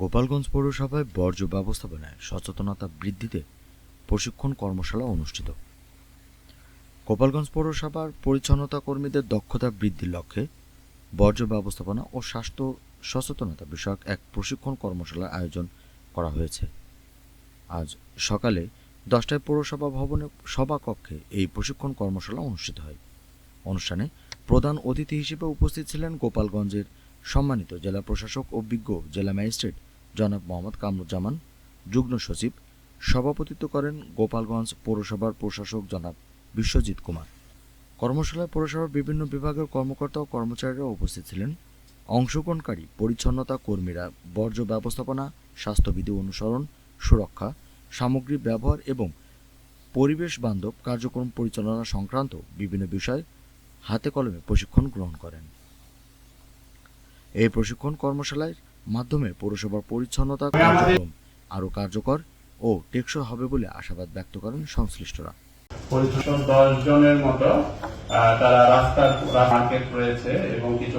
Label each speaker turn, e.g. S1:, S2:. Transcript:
S1: গোপালগঞ্জ পৌরসভায় বর্জ্য ব্যবস্থাপনায় সচেতনতা বৃদ্ধিতে প্রশিক্ষণ কর্মশালা অনুষ্ঠিত। গোপালগঞ্জ পৌরসভার পরিচ্ছন্নতা কর্মীদের দক্ষতা বৃদ্ধির লক্ষ্যে বর্জ্য ব্যবস্থাপনা ও স্বাস্থ্য সচেতনতা বিষয়ক এক প্রশিক্ষণ কর্মশালার আয়োজন করা হয়েছে। আজ সকালে দশটায় পৌরসভা ভবনে সভাকক্ষে এই প্রশিক্ষণ কর্মশালা অনুষ্ঠিত হয়। অনুষ্ঠানে প্রধান অতিথি হিসেবে উপস্থিত ছিলেন গোপালগঞ্জের সম্মানিত জেলা প্রশাসক ও বিজ্ঞ জেলা ম্যাজিস্ট্রেট জনাব মোহাম্মদ কামরুজ্জামান, যুগ্ম সচিব, সভাপতিত্ব করেন গোপালগঞ্জ পৌরসভার প্রশাসক জনাব বিশ্বজিৎ কুমার। কর্মশালায় পৌরসভার বিভিন্ন বিভাগের কর্মকর্তা ও কর্মচারীরা উপস্থিত ছিলেন। অংশগ্রহণকারী, পরিচ্ছন্নতা কর্মীরা, বর্জ্য ব্যবস্থাপনা, স্বাস্থ্যবিধি অনুসরণ, সুরক্ষা, সামগ্রী ব্যবহার এবং পরিবেশ বান্ধব কার্যক্রম পরিচালনা সংক্রান্ত বিভিন্ন বিষয় হাতে কলমে প্রশিক্ষণ গ্রহণ করেন। এই প্রশিক্ষণ কর্মশালার মাধ্যমে পৌরসভার পরিচ্ছন্নতা কার্যক্রম আরও কার্যকর ও টেকসই হবে বলে আশাবাদ ব্যক্ত করেন সংশ্লিষ্টরা।
S2: পরিচ্ছন্ন দশ জনের মতো তারা রাস্তার মার্কেট রয়েছে এবং কিছু